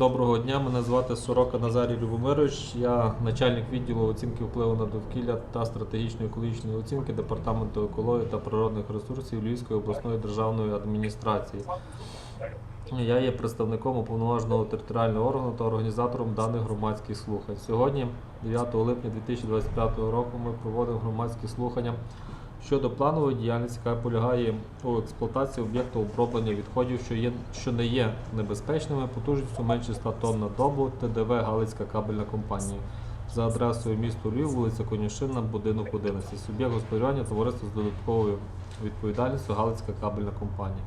Доброго дня, мене звати Сорока Назарій Любомирович. Я начальник відділу оцінки впливу на довкілля та стратегічної екологічної оцінки Департаменту екології та природних ресурсів Львівської обласної державної адміністрації. Я є представником уповноваженого територіального органу та організатором даних громадських слухань. Сьогодні, 9 липня 2025 року, ми проводимо громадські слухання щодо планової діяльності, яка полягає у експлуатації об'єкту оброблення відходів, що, є, що не є небезпечними, потужністю менше 100 тонн на добу, ТДВ Галицька кабельна компанія. За адресою місто Львів, вулиця Конюшина, будинок 11. Суб'єкт господарювання товариство з додатковою відповідальністю Галицька кабельна компанія.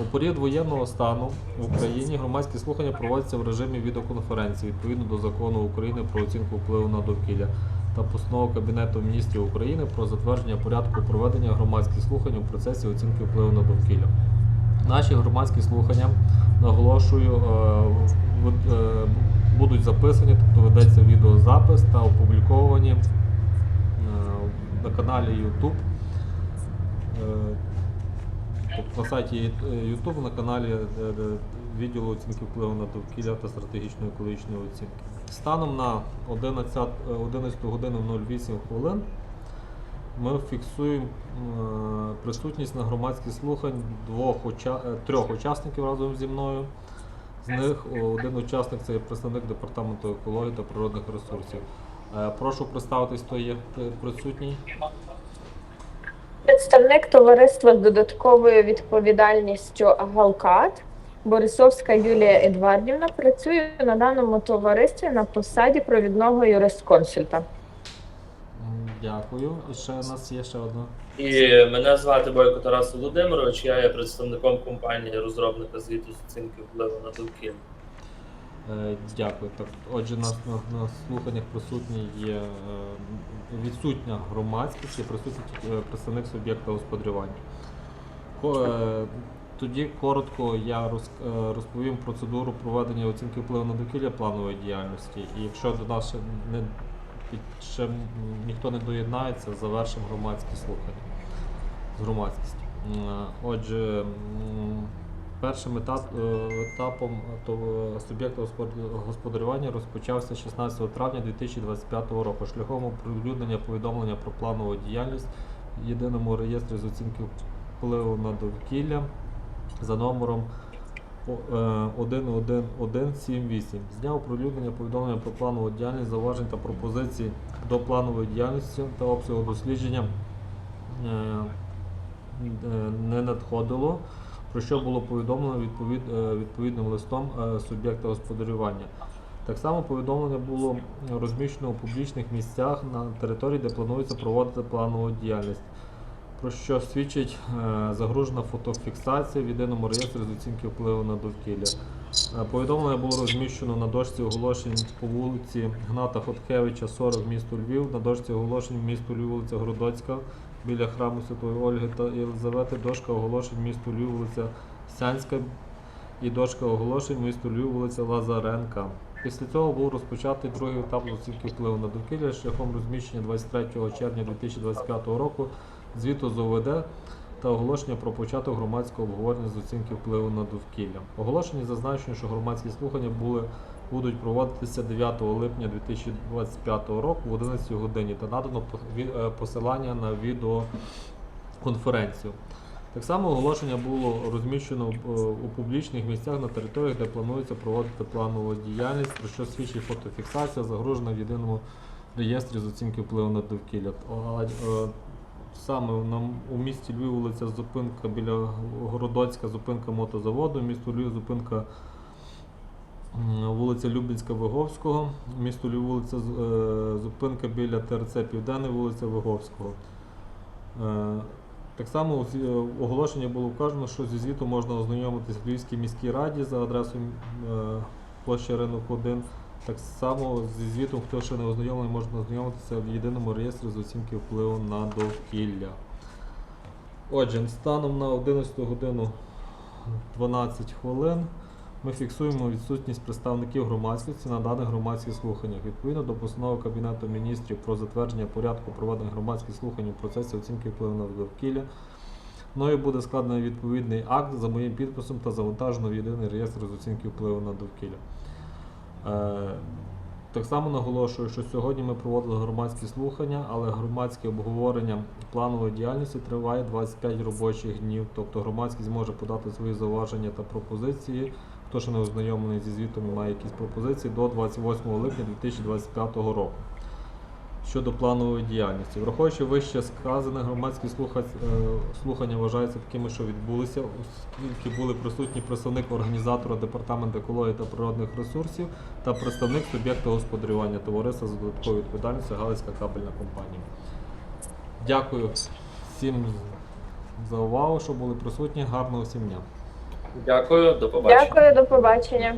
У період воєнного стану в Україні громадські слухання проводяться в режимі відеоконференції відповідно до закону України про оцінку впливу на довкілля та постанову Кабінету міністрів України про затвердження порядку проведення громадських слухань у процесі оцінки впливу на довкілля. Наші громадські слухання, наголошую, е, е, будуть записані, тобто ведеться відеозапис та опубліковані е, на каналі YouTube. На сайті YouTube, на каналі відділу оцінки впливу на довкілля та стратегічної екологічної оцінки. Станом на 11, е, 11 годину 08 хвилин ми фіксуємо е, присутність на громадських слухань двох е, трьох учасників разом зі мною. З них один учасник це представник департаменту екології та природних ресурсів. Е, Прошу представитись, хто є е, присутній. Представник товариства з додатковою відповідальністю Галкат Борисовська Юлія Едвардівна працює на даному товаристві на посаді провідного юрисконсульта. Дякую. І ще у нас є ще одна. І мене звати Бойко Тарас Володимирович, я є представником компанії розробника звіту з оцінки впливу на довкілля. Е, Дякую. Так, отже, нас на, на слуханнях присутні є е, відсутня громадськість, є присутній тільки, е, представник суб'єкта господарювання. Ко- е, Тоді коротко я е, розповім процедуру проведення оцінки впливу на довкілля планової діяльності. І якщо до нас ще не ще ніхто не доєднається, завершимо громадські слухання з громадськістю. Е, Отже, першим етап, е, етапом господ- господарювання розпочався 16 травня 2025 року шляхом оприлюднення повідомлення про планову діяльність в єдиному реєстрі з оцінки впливу на довкілля за номером е, 11178. З дня оприлюднення повідомлення про планову діяльність, зауважень та пропозицій до планової діяльності та обсягу дослідження е, е, не надходило, про що було повідомлено відповід, е, відповідним листом суб'єкта господарювання. Так само повідомлення було розміщено у публічних місцях на території, де планується проводити планову діяльність, про що свідчить е, загружена фотофіксація в єдиному реєстрі з оцінки впливу на довкілля. Е, Повідомлення було розміщено на дошці оголошень по вулиці Гната Хоткевича, 40, місто Львів, на дошці оголошень місто Львів, вулиця Городоцька, біля храму Святої Ольги та Єлизавети, дошка оголошень місто Львів, вулиця Сянська і дошка оголошень місто Львів, вулиця Лазаренка. Після цього був розпочатий другий етап оцінки впливу на довкілля шляхом розміщення 23 червня 2025 року звіту з ОВД та оголошення про початок громадського обговорення з оцінки впливу на довкілля. Оголошення зазначено, що громадські слухання були, будуть проводитися 9 липня 2025 року в 11 годині та надано е, посилання на відеоконференцію. Так само оголошення було розміщено е, у публічних місцях на територіях, де планується проводити планову діяльність, про що свідчить фотофіксація, загружена в єдиному реєстрі з оцінки впливу на довкілля. Саме на, у місті Львів вулиця зупинка біля Городоцька, зупинка мотозаводу, місто Львів зупинка вулиця Любінська Виговського, місто Львів вулиця е, зупинка біля ТРЦ Південний, вулиця Виговського. Е, Так само е, в оголошенні було вказано, що зі звіту можна ознайомитись в Львівській міській раді за адресою площа Ринок 1. Так само зі звітом, хто ще не ознайомлений, можна ознайомитися в єдиному реєстрі з оцінки впливу на довкілля. Отже, станом на 11 годину 12 хвилин ми фіксуємо відсутність представників громадськості на даних громадських слуханнях. Відповідно до постанови Кабінету міністрів про затвердження порядку проведення громадських слухань у процесі оцінки впливу на довкілля Мною буде складено відповідний акт за моїм підписом та завантажено в єдиний реєстр з оцінки впливу на довкілля. Е, так само наголошую, що сьогодні ми проводили громадські слухання, але громадське обговорення планової діяльності триває 25 робочих днів. Тобто громадськість зможе подати свої зауваження та пропозиції. Хто ще не ознайомлений зі звітом має якісь пропозиції до 28 липня 2025 року. Щодо планової діяльності, враховуючи вище сказане, громадські е, слухання вважаються такими, що відбулися, оскільки були присутні представник організатора департаменту екології та природних ресурсів та представник суб'єкта господарювання товариства з додатковою відповідальністю Галицька кабельна компанія. Дякую всім за увагу, що були присутні. Гарного всім дня. Дякую, до побачення. Дякую, до побачення.